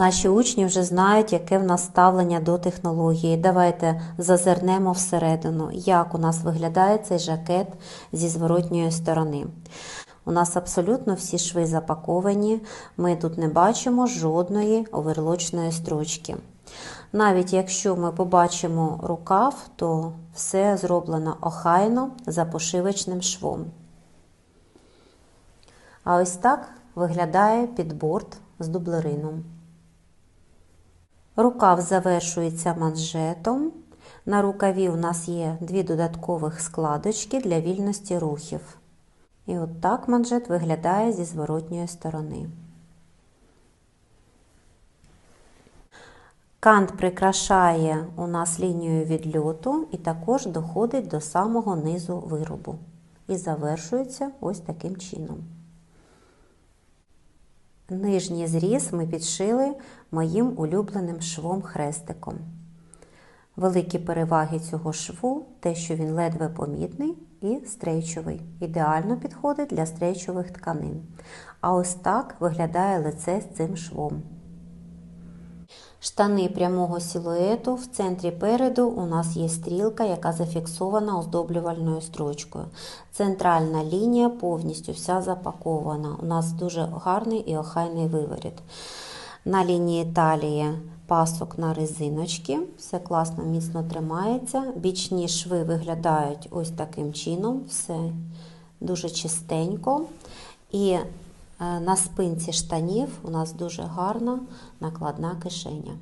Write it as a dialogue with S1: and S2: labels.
S1: Наші учні вже знають, яке в нас ставлення до технології. Давайте зазирнемо всередину, як у нас виглядає цей жакет зі зворотньої сторони. У нас абсолютно всі шви запаковані, ми тут не бачимо жодної оверлочної строчки. Навіть якщо ми побачимо рукав, то все зроблено охайно за пошивочним швом. А ось так виглядає підборд з дублерином. Рукав завершується манжетом. На рукаві у нас є дві додаткових складочки для вільності рухів. І от так манжет виглядає зі зворотньої сторони. Кант прикрашає у нас лінію відльоту і також доходить до самого низу виробу. І завершується ось таким чином. Нижній зріз ми підшили моїм улюбленим швом хрестиком. Великі переваги цього шву те, що він ледве помітний і стрейчовий. Ідеально підходить для стрейчових тканин. А ось так виглядає лице з цим швом. Штани прямого силуету в центрі переду у нас є стрілка, яка зафіксована оздоблювальною строчкою. Центральна лінія повністю вся запакована. У нас дуже гарний і охайний виворіт. На лінії талії пасок на резиночки, все класно, міцно тримається. Бічні шви виглядають ось таким чином, все дуже чистенько. І на спинці штанів у нас дуже гарна накладна кишеня.